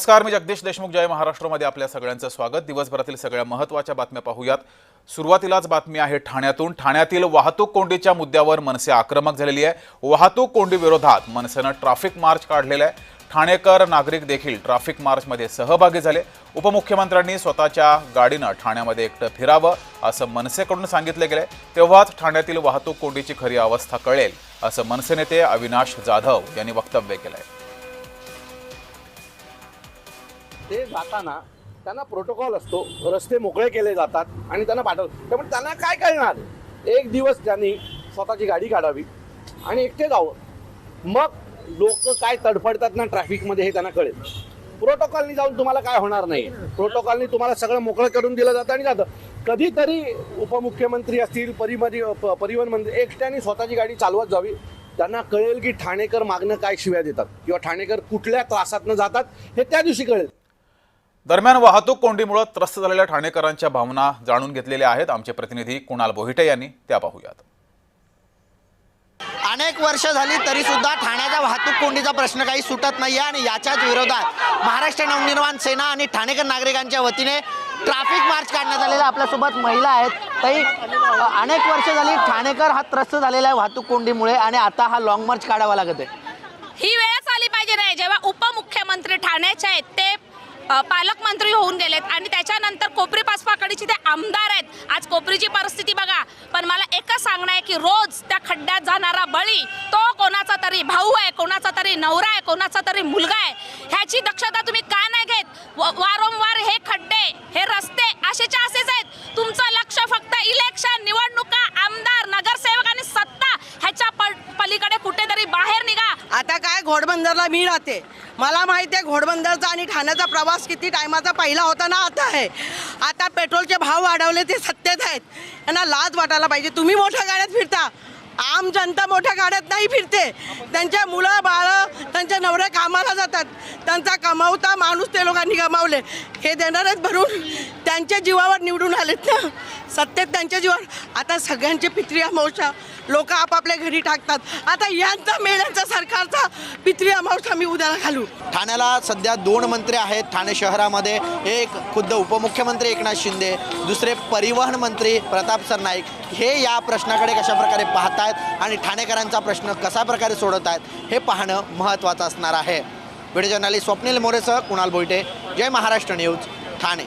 नमस्कार मी जगदीश देशमुख जय महाराष्ट्रामध्ये आपल्या सगळ्यांचं स्वागत. दिवसभरातील सगळ्या महत्त्वाच्या बातम्या पाहूयात. सुरुवातीलाच बातमी आहे ठाण्यातून. ठाण्यातील वाहतूक कोंडीच्या मुद्द्यावर मनसे आक्रमक झालेली आहे. वाहतूक कोंडी विरोधात मनसेनं ट्रॅफिक मार्च काढलेला आहे. ठाणेकर नागरिक देखील ट्रॅफिक मार्चमध्ये सहभागी झाले. उपमुख्यमंत्र्यांनी स्वतःच्या गाडीनं ठाण्यामध्ये एकटं फिरावं असं मनसेकडून सांगितलं गेलंय. तेव्हाच ठाण्यातील वाहतूक कोंडीची खरी अवस्था कळेल असं मनसे नेते अविनाश जाधव यांनी वक्तव्य केलंय. ते जाताना त्यांना प्रोटोकॉल असतो. रस्ते मोकळे केले जातात आणि त्यांना पाठवतात त्यामुळे त्यांना काय कळणार एक दिवस त्यांनी स्वतःची गाडी काढावी आणि एकटे जावं. मग लोक काय तडफडतात ना ट्रॅफिकमध्ये हे त्यांना कळेल. प्रोटोकॉलनी जाऊन तुम्हाला काय होणार नाही. प्रोटोकॉलनी तुम्हाला सगळं मोकळं करून दिलं जातं आणि जातं. कधीतरी उपमुख्यमंत्री असतील परिमरी प- परिवहन मंत्री एकट्याने स्वतःची गाडी चालवत जावी. त्यांना कळेल की ठाणेकर मागणं काय शिव्या देतात किंवा ठाणेकर कुठल्या त्रासातनं जातात हे त्या दिवशी कळेल. दरम्यान वाहतूक कोंडीमुळे त्रस्त झालेल्या ठाणेकरांच्या भावना जाणून घेतलेल्या आहेत आमचे प्रतिनिधी कुणाल बोहिटे यांनी. त्या पाहूयात. अनेक वर्ष झाली तरी सुद्धा ठाण्याच्या वाहतूक कोंडीचा प्रश्न काही सुटत नाही आणि याच्याच विरोधात महाराष्ट्र नवनिर्माण सेना आणि ठाणेकर नागरिकांच्या वतीने ट्रॅफिक मार्च काढण्यात आलेला आपल्यासोबत महिला आहेत. ताई अ, अनेक वर्ष झाली ठाणेकर हा त्रस्त झालेला आहे वाहतूक कोंडीमुळे आणि आता हा लॉंग मार्च काढावा लागत आहे. ही वेळच आली पाहिजे नाही. जेव्हा उपमुख्यमंत्री ठाण्याचे आहेत ते पालकमंत्री होऊन गेलेत. आणि त्याच्यानंतर कोपरी पाचपाकडीचे ते आमदार आहेत. आज कोपरीची परिस्थिती बघा. पण मला एकच सांगणं आहे की रोज त्या खड्ड्यात जाणारा बळी तो कोणाचा तरी भाऊ आहे कोणाचा तरी नवरा आहे कोणाचा तरी मुलगा आहे. ह्याची दक्षता तुम्ही का नाही घेत? व- आता काय घोडबंदरला मी राहते. मला माहिती आहे घोडबंदरचा आणि ठाण्याचा प्रवास किती टायमाचा पहिला होता ना आता आहे. आता पेट्रोलचे भाव वाढवले ते सत्तेत आहेत. यांना लाज वाटायला पाहिजे. तुम्ही मोठ्या गाड्यात फिरता. आम जनता मोठ्या गाड्यात नाही फिरते. त्यांच्या मुलं बाळं त्यांचे नवरे कामाला जातात. त्यांचा कमावता माणूस ते लोकांनी गमावले. हे देणारच भरून त्यांच्या जीवावर निवडून आलेत ना. सत्तेत त्यांच्या जीवावर. आता सगळ्यांचे पित्री अमावस्या लोक आपापल्या घरी टाकतात. आता यांचा मेळ्यांचा सरकारचा पित्री अमावस्या मी उद्याला घालू. ठाण्याला सध्या दोन मंत्री आहेत. ठाणे शहरामध्ये एक खुद्द उपमुख्यमंत्री एकनाथ शिंदे दुसरे परिवहन मंत्री प्रताप सरनाईक. हे या प्रश्नाकडे कशा प्रकारे पाहतायत आणि ठाणेकरांचा प्रश्न कशा प्रकारे सोडत आहेत हे पाहणं महत्त्वाचं असणार आहे. व्हिडिओ जर्नालिस्ट स्वप्नील मोरेसह कुणाल बोईटे जय महाराष्ट्र न्यूज ठाणे.